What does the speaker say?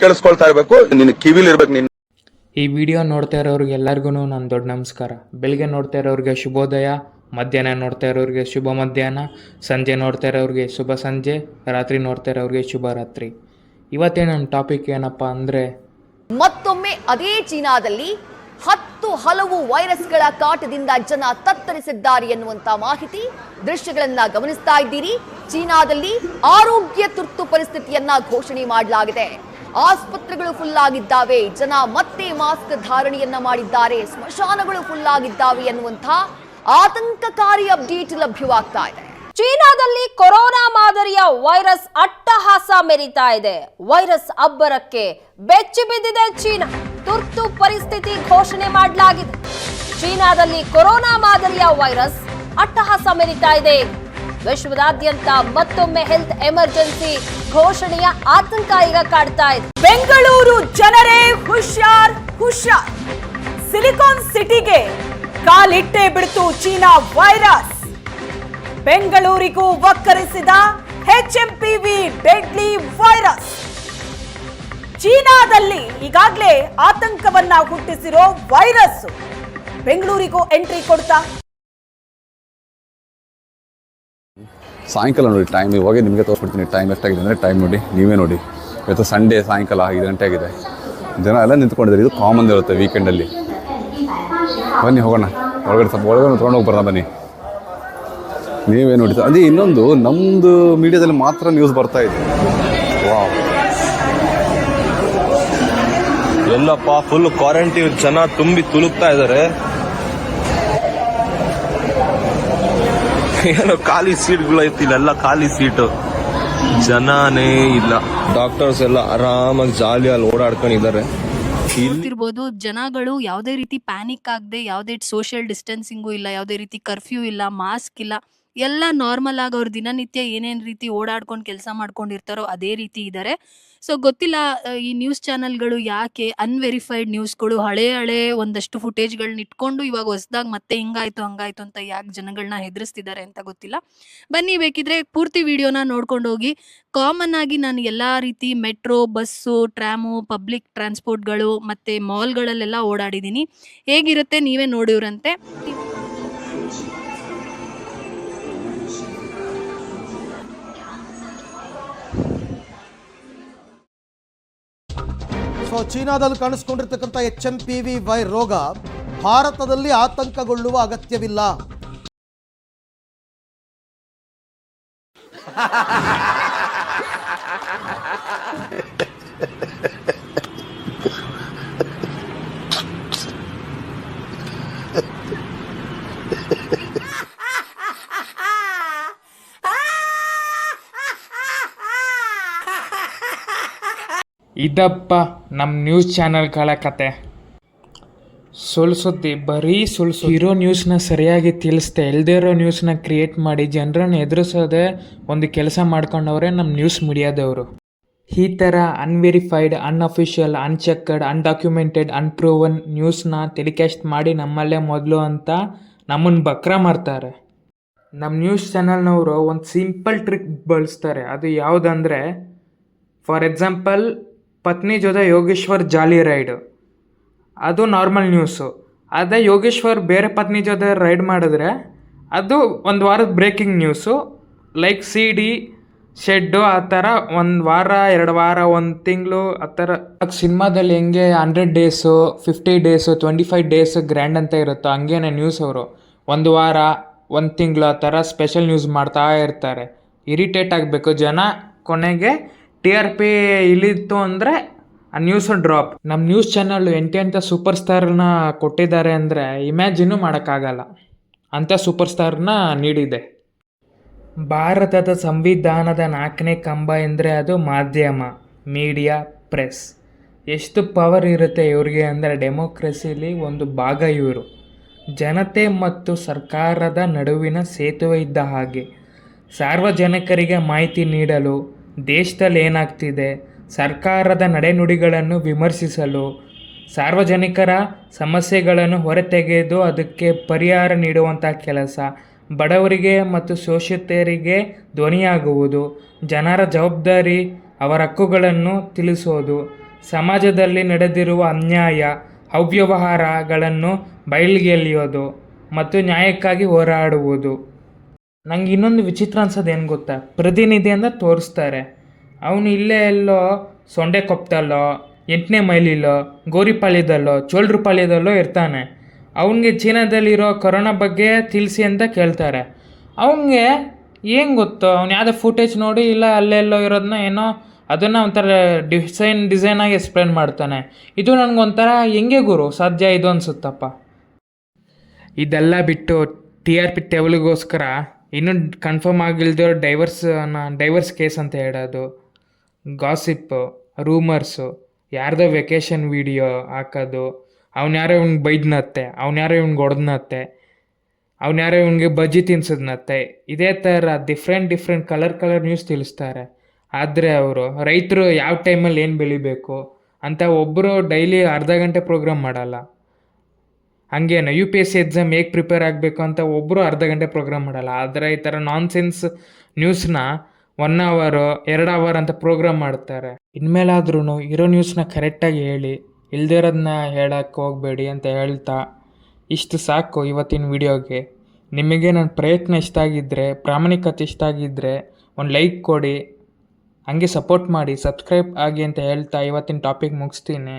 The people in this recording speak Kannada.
ಕೇಳಿಸ್ಕೊಳ್ತಾ ಇರಬೇಕು. ನಿನ್ನ ಕಿವಿಲಿ ಇರ್ಬೇಕು ನಿನ್ನ. ಈ ವಿಡಿಯೋ ನೋಡ್ತಾ ಇರೋರಿಗೆ ಎಲ್ಲರಿಗೂ ನನ್ನ ದೊಡ್ಡ ನಮಸ್ಕಾರ. ಬೆಳಿಗ್ಗೆ ನೋಡ್ತಾ ಇರೋರಿಗೆ ಶುಭೋದಯ ಮಧ್ಯಾಹ್ನ ನೋಡ್ತಾ ಇರೋರಿಗೆ ಶುಭ ಮಧ್ಯಾಹ್ನ ಸಂಜೆ ನೋಡ್ತಾ ಇರೋರಿಗೆ ಶುಭ ಸಂಜೆ ರಾತ್ರಿ ನೋಡ್ತಾ ಇರೋರಿಗೆ ಶುಭ ರಾತ್ರಿ. ಇವತ್ತೇನು ನನ್ನ ಟಾಪಿಕ್ ಏನಪ್ಪ ಅಂದರೆ ಮತ್ತೊಮ್ಮೆ ಅದೇ ಚೀನಾದಲ್ಲಿ ಹತ್ತು ಹಲವು ವೈರಸ್ಗಳ ಕಾಟದಿಂದ ಜನ ತತ್ತರಿಸಿದ್ದಾರೆ ಎನ್ನುವಂತ ಮಾಹಿತಿ ದೃಶ್ಯಗಳನ್ನ ಗಮನಿಸ್ತಾ ಇದ್ದೀರಿ. ಚೀನಾದಲ್ಲಿ ಆರೋಗ್ಯ ತುರ್ತು ಪರಿಸ್ಥಿತಿಯನ್ನ ಘೋಷಣೆ ಮಾಡಲಾಗಿದೆ. ಆಸ್ಪತ್ರೆಗಳು ಫುಲ್ ಆಗಿದ್ದಾವೆ ಜನ ಮತ್ತೆ ಮಾಸ್ಕ್ ಧಾರಣೆಯನ್ನ ಮಾಡಿದ್ದಾರೆ. ಸ್ಮಶಾನಗಳು ಫುಲ್ ಆಗಿದ್ದಾವೆ ಎನ್ನುವಂತಹ ಆತಂಕಕಾರಿ ಅಪ್ಡೇಟ್ ಲಭ್ಯವಾಗ್ತಾ ಇದೆ. ಚೀನಾದಲ್ಲಿ ಕೊರೋನಾ ಮಾದರಿಯ ವೈರಸ್ ಅಟ್ಟಹಾಸ ಮೆರಿತಾ ಇದೆ. ವೈರಸ್ ಅಬ್ಬರಕ್ಕೆ ಬೆಚ್ಚಿ ಬಿದ್ದಿದೆ ಚೀನಾ. ತುರ್ತು ಪರಿಸ್ಥಿತಿ ಘೋಷಣೆ ಮಾಡಲಾಗಿದೆ. ಚೀನಾದಲ್ಲಿ ಕೊರೋನಾ ಮಾದರಿಯ ವೈರಸ್ ಅಟ್ಟಹಾಸ ಮೆರಿತಾ ಇದೆ. ವಿಶ್ವದಾದ್ಯಂತ ಮತ್ತೊಮ್ಮೆ ಹೆಲ್ತ್ ಎಮರ್ಜೆನ್ಸಿ ಘೋಷಣೆಯ ಆತಂಕ ಈಗ ಕಾಡ್ತಾ ಇದೆ. ಬೆಂಗಳೂರು ಜನರೇ ಹುಷಾರ್ ಹುಷಾರ್. ಸಿಲಿಕಾನ್ ಸಿಟಿಗೆ ಕಾಲಿಟ್ಟೇ ಬಿಡ್ತು ಚೀನಾ ವೈರಸ್. ಬೆಂಗಳೂರಿಗೂ ಒಕ್ಕರಿಸಿದ ವಿ ಡೆಡ್ಲಿ ವೈರಸ್. ಚೀನಾದಲ್ಲಿ ಈಗಾಗಲೇ ಆತಂಕವನ್ನ ಹುಟ್ಟಿಸಿರೋ ವೈರಸ್. ಬೆಂಗಳೂರಿಗೂ ಎಂಟ್ರಿ ಕೊಡ್ತಾ ಸಾಯಂಕಾಲ ನೋಡಿ ಟೈಮ್ ಇವಾಗ ನಿಮಗೆ ತೋರಿಸ್ಬಿಡ್ತೀನಿ ಟೈಮ್ ಎಷ್ಟಾಗಿದೆ ಅಂದರೆ ಟೈಮ್ ನೋಡಿ, ನೀವೇ ನೋಡಿ. ಇವತ್ತು ಸಂಡೇ ಸಾಯಂಕಾಲ ಐದು ಗಂಟೆ ಆಗಿದೆ. ಜನ ಎಲ್ಲ ನಿಂತ್ಕೊಂಡಿದ್ದಾರೆ, ಇದು ಕಾಮನ್ ಇರುತ್ತೆ ವೀಕೆಂಡಲ್ಲಿ ಬನ್ನಿ, ಹೋಗೋಣ. ಒಳಗಡೆ ಸ್ವಲ್ಪ ಒಳಗಡೆ ತೊಗೊಂಡು ಹೋಗಿ ಬರೋಣ ಬನ್ನಿ. ನೀವೇ ನೋಡಿ. ಅದೇ ಇನ್ನೊಂದು ನಮ್ಮದು ಮೀಡಿಯಾದಲ್ಲಿ ಮಾತ್ರ ನ್ಯೂಸ್ ಬರ್ತಾ ಇದೆ. ವಾವ್ ಎಲ್ಲಪ್ಪ ಫುಲ್ ಕ್ವಾರಂಟೈನ್ ಜನ ತುಂಬಿ ತುಳುಕ್ತಾ ಇದಾರೆ ಏನೋ ಖಾಲಿ ಸೀಟ್ಗಳು ಐತಿ ಇಲ್ಲೆಲ್ಲ ಖಾಲಿ ಸೀಟು. ಜನನೇ ಇಲ್ಲ. ಡಾಕ್ಟರ್ಸ್ ಎಲ್ಲ ಆರಾಮಾಗಿ ಜಾಲಿ ಅಲ್ಲಿ ಓಡಾಡ್ಕೊಂಡಿದ್ದಾರೆ ನೋಡ್ತಿರ್ಬೋದು ಜನಗಳು ಯಾವುದೇ ರೀತಿ ಪ್ಯಾನಿಕ್ ಆಗದೆ, ಯಾವುದೇ ಸೋಷಿಯಲ್ ಡಿಸ್ಟೆನ್ಸಿಂಗು ಇಲ್ಲ, ಯಾವುದೇ ರೀತಿ ಕರ್ಫ್ಯೂ ಇಲ್ಲ ಮಾಸ್ಕ್ ಇಲ್ಲ ಎಲ್ಲ ನಾರ್ಮಲ್ ಆಗಿ ಅವ್ರ ದಿನನಿತ್ಯ ಏನೇನು ರೀತಿ ಓಡಾಡ್ಕೊಂಡು ಕೆಲಸ ಮಾಡ್ಕೊಂಡಿರ್ತಾರೋ ಅದೇ ರೀತಿ ಇದ್ದಾರೆ ಸೊ ಗೊತ್ತಿಲ್ಲ ಈ ನ್ಯೂಸ್ ಚಾನೆಲ್ಗಳು ಯಾಕೆ ಅನ್ವೆರಿಫೈಡ್ ನ್ಯೂಸ್ಗಳು ಹಳೆ ಹಳೆ ಒಂದಷ್ಟು ಫುಟೇಜ್ಗಳನ್ನ ಇಟ್ಕೊಂಡು ಇವಾಗ ಹೊಸದಾಗಿ ಮತ್ತೆ ಹಿಂಗಾಯ್ತು, ಹಂಗಾಯ್ತು ಅಂತ ಯಾಕೆ ಜನಗಳನ್ನ ಹೆದರಿಸ್ತಿದ್ದಾರೆ ಅಂತ ಗೊತ್ತಿಲ್ಲ. ಬನ್ನಿ ಬೇಕಿದ್ರೆ ಪೂರ್ತಿ ವಿಡಿಯೋನ ನೋಡ್ಕೊಂಡು ಹೋಗಿ. ಕಾಮನ್ ಆಗಿ ನಾನು ಎಲ್ಲ ರೀತಿ ಮೆಟ್ರೋ ಬಸ್ಸು ಟ್ರಾಮು ಪಬ್ಲಿಕ್ ಟ್ರಾನ್ಸ್ಪೋರ್ಟ್ಗಳು ಮತ್ತು ಮಾಲ್ಗಳಲ್ಲೆಲ್ಲ ಓಡಾಡಿದ್ದೀನಿ ಹೇಗಿರುತ್ತೆ ನೀವೇ ನೋಡಿವ್ರಂತೆ. ಸೊ ಚೀನಾದಲ್ಲಿ ಕಾಣಿಸ್ಕೊಂಡಿರ್ತಕ್ಕಂಥ ಎಚ್ ಎಂ ಪಿ ವಿ ವೈ ರೋಗ ಭಾರತದಲ್ಲಿ ಆತಂಕಗೊಳ್ಳುವ ಅಗತ್ಯವಿಲ್ಲ. ಇದಪ್ಪ ನಮ್ಮ ನ್ಯೂಸ್ ಚಾನಲ್ಗಳ ಕತೆ. ಸುಳ್ಳು ಸುದ್ದಿ, ಬರೀ ಸುಳ್ಳು ಇರೋ ನ್ಯೂಸ್ನ ಸರಿಯಾಗಿ ತಿಳಿಸ್ದೆ ಇಲ್ಲದೇ ಇರೋ ನ್ಯೂಸ್ನ ಕ್ರಿಯೇಟ್ ಮಾಡಿ, ಜನರನ್ನು ಎದುರಿಸೋದೇ ಒಂದು ಕೆಲಸ ಮಾಡ್ಕೊಂಡವ್ರೆ ನಮ್ಮ ನ್ಯೂಸ್ ಮೀಡಿಯಾದವರು. ಈ ಥರ unverified unofficial unchecked undocumented unproven ನ್ಯೂಸ್ನ telecast ಮಾಡಿ ನಮ್ಮಲ್ಲೇ ಮೊದಲು ಅಂತ ನಮ್ಮನ್ನು ಬಕ್ರ ಮಾಡ್ತಾರೆ. ನಮ್ಮ ನ್ಯೂಸ್ ಚಾನಲ್ನವರು ಒಂದು ಸಿಂಪಲ್ ಟ್ರಿಕ್ ಬಳಸ್ತಾರೆ. ಅದು ಯಾವುದಂದರೆ ಫಾರ್ ಎಕ್ಸಾಂಪಲ್ ಪತ್ನಿ ಜೊತೆ ಯೋಗೇಶ್ವರ್ ಜಾಲಿ ರೈಡ್. ಅದು ನಾರ್ಮಲ್ ನ್ಯೂಸು ಅದೇ ಯೋಗೇಶ್ವರ್ ಬೇರೆ ಪತ್ನಿ ಜೊತೆ ರೈಡ್ ಮಾಡಿದ್ರೆ ಅದು ಒಂದು ವಾರದ breaking news like C D shed ಆ ಥರ ಒಂದು ವಾರ, ಎರಡು ವಾರ, ಒಂದು ತಿಂಗಳು ಆ ಥರ ಸಿನಿಮಾದಲ್ಲಿ ಹೆಂಗೆ hundred days fifty days twenty five days grand ಅಂತ ಇರುತ್ತೋ ಹಂಗೇನೆ ನ್ಯೂಸ್ ಅವರು. ಒಂದು ವಾರ, ಒಂದು ತಿಂಗಳು ಆ ಥರ ಸ್ಪೆಷಲ್ ನ್ಯೂಸ್ ಮಾಡ್ತಾ ಇರ್ತಾರೆ. ಇರಿಟೇಟ್ ಆಗಬೇಕು ಜನ ಕೊನೆಗೆ ಟಿ ಆರ್ ಪಿ ಇಲ್ಲಿತ್ತು ಅಂದರೆ ಆ ನ್ಯೂಸ್ ಡ್ರಾಪ್ ನಮ್ಮ ನ್ಯೂಸ್ ಚಾನಲ್ ಅಂತ ಸೂಪರ್ ಸ್ಟಾರ್ನ ಕೊಟ್ಟಿದ್ದಾರೆ ಅಂದರೆ ಇಮ್ಯಾಜಿನೂ ಮಾಡೋಕ್ಕಾಗಲ್ಲ. ಅಂಥ ಸೂಪರ್ ಸ್ಟಾರ್ನ ನೀಡಿದೆ. ಭಾರತದ ಸಂವಿಧಾನದ ನಾಲ್ಕನೇ ಕಂಬ ಎಂದರೆ ಅದು ಮಾಧ್ಯಮ ಮೀಡಿಯಾ ಪ್ರೆಸ್ ಎಷ್ಟು ಪವರ್ ಇರುತ್ತೆ ಇವರಿಗೆ ಅಂದರೆ ಡೆಮೋಕ್ರೆಸಿಲಿ ಒಂದು ಭಾಗ ಇವರು. ಜನತೆ ಮತ್ತು ಸರ್ಕಾರದ ನಡುವಿನ ಸೇತುವೆ ಇದ್ದ ಹಾಗೆ. ಸಾರ್ವಜನಿಕರಿಗೆ ಮಾಹಿತಿ ನೀಡಲು ದೇಶದಲ್ಲಿ ಏನಾಗ್ತಿದೆ ಸರ್ಕಾರದ ನಡೆನುಡಿಗಳನ್ನು ವಿಮರ್ಶಿಸಲು ಸಾರ್ವಜನಿಕರ ಸಮಸ್ಯೆಗಳನ್ನು ಹೊರತೆಗೆದು ಅದಕ್ಕೆ ಪರಿಹಾರ ನೀಡುವಂಥ ಕೆಲಸ ಬಡವರಿಗೆ ಮತ್ತು ಶೋಷಿತರಿಗೆ ಧ್ವನಿಯಾಗುವುದು, ಜನರ ಜವಾಬ್ದಾರಿ ಅವರ ಹಕ್ಕುಗಳನ್ನು ತಿಳಿಸೋದು, ಸಮಾಜದಲ್ಲಿ ನಡೆದಿರುವ ಅನ್ಯಾಯ, ಅವ್ಯವಹಾರಗಳನ್ನು ಬಯಲಿಗೆಳೆಯೋದು ಮತ್ತು ನ್ಯಾಯಕ್ಕಾಗಿ ಹೋರಾಡುವುದು. ನಂಗೆ ಇನ್ನೊಂದು ವಿಚಿತ್ರ ಅನ್ಸೋದು ಏನು ಗೊತ್ತಾ? ಪ್ರತಿನಿಧಿ ಅಂತ ತೋರಿಸ್ತಾರೆ. ಅವನು ಇಲ್ಲೇ ಎಲ್ಲೋ ಸೊಂಡೆ ಕೊಪ್ತಲ್ಲೋ, ಎಂಟನೇ ಮೈಲಿಲೋ ಗೋರಿಪಾಳ್ಯದಲ್ಲೋ, ಚೋಳ್ರಪಾಳ್ಯದಲ್ಲೋ ಇರ್ತಾನೆ. ಅವನಿಗೆ ಚೀನಾದಲ್ಲಿರೋ ಕೊರೋನಾ ಬಗ್ಗೆ ತಿಳಿಸಿ ಅಂತ ಕೇಳ್ತಾರೆ. ಅವನಿಗೆ ಏನು ಗೊತ್ತು, ಅವ್ನು ಯಾವುದೇ ಫುಟೇಜ್ ನೋಡಿ ಇಲ್ಲ, ಅಲ್ಲೆಲ್ಲೋ ಇರೋದನ್ನ ಏನೋ ಅದನ್ನು ಒಂಥರ ಡಿಸೈನ್ ಡಿಸೈನಾಗಿ ಎಕ್ಸ್ಪ್ಲೇನ್ ಮಾಡ್ತಾನೆ. ಇದು ನನಗೊಂಥರ ಹೆಂಗೆ ಗುರು? ಸಾಧ್ಯ ಇದು ಅನಿಸುತ್ತಪ್ಪ? ಇದೆಲ್ಲ ಬಿಟ್ಟು ಟಿ ಆರ್ ಪಿ ಟೇಬಲ್ಗೋಸ್ಕರ ಇನ್ನೂ ಕನ್ಫರ್ಮ್ ಆಗಿಲ್ದಿರೋ ಡೈವರ್ಸ್ ಡೈವರ್ಸ್ ಕೇಸ್ ಅಂತ ಹೇಳೋದು. ಗಾಸಿಪ್ಪು ರೂಮರ್ಸು ಯಾರ್ದೋ ವೆಕೇಷನ್ ವಿಡಿಯೋ ಹಾಕೋದು. ಯಾರೋ ಇವ್ನಿಗೆ ಬೈದ್ನತ್ತೆ ಯಾರೋ ಇವ್ನಿಗೆ ಹೊಡೆದ್ನತ್ತೆ ಯಾರೋ ಇವ್ನಿಗೆ ಬಜ್ಜಿ ತಿನ್ಸಿದ್ನತ್ತೆ ಇದೇ ಥರ different different colour colour news ತಿಳಿಸ್ತಾರೆ. ಆದರೆ ಅವರು, ರೈತರು ಯಾವ ಟೈಮಲ್ಲಿ ಏನು ಬೆಳಿಬೇಕು ಅಂತ ಒಬ್ಬರು ಡೈಲಿ ಅರ್ಧ ಗಂಟೆ ಪ್ರೋಗ್ರಾಮ್ ಮಾಡಲ್ಲ. ಹಂಗೇನು U P S C exam ಹೇಗೆ ಪ್ರಿಪೇರ್ ಆಗಬೇಕು ಅಂತ ಒಬ್ಬರು ಅರ್ಧ ಗಂಟೆ ಪ್ರೋಗ್ರಾಮ್ ಮಾಡಲ್ಲ. ಆದರೆ ಈ ಥರ ನಾನ್ ಸೆನ್ಸ್ ನ್ಯೂಸ್ನ ಒನ್ ಅವರು ಎರಡು ಅವರ್ ಅಂತ ಪ್ರೋಗ್ರಾಮ್ ಮಾಡ್ತಾರೆ. ಇನ್ಮೇಲಾದ್ರೂ ಇರೋ ನ್ಯೂಸ್ನ ಕರೆಕ್ಟಾಗಿ ಹೇಳಿ ಇಲ್ಲದೇ ಇರೋದನ್ನ ಹೇಳಕ್ಕೆ ಹೋಗಬೇಡಿ ಅಂತ ಹೇಳ್ತಾ, ಇಷ್ಟು ಸಾಕು ಇವತ್ತಿನ ವಿಡಿಯೋಗೆ. ನಿಮಗೆ ನನ್ನ ಪ್ರಯತ್ನ ಇಷ್ಟ ಆಗಿದ್ದರೆ ಪ್ರಾಮಾಣಿಕತೆ ಇಷ್ಟ ಆಗಿದ್ದರೆ ಒಂದು ಲೈಕ್ ಕೊಡಿ. ಹಂಗೆ ಸಪೋರ್ಟ್ ಮಾಡಿ ಸಬ್ಸ್ಕ್ರೈಬ್ ಆಗಿ ಅಂತ ಹೇಳ್ತಾ ಇವತ್ತಿನ ಟಾಪಿಕ್ ಮುಗಿಸ್ತೀನಿ.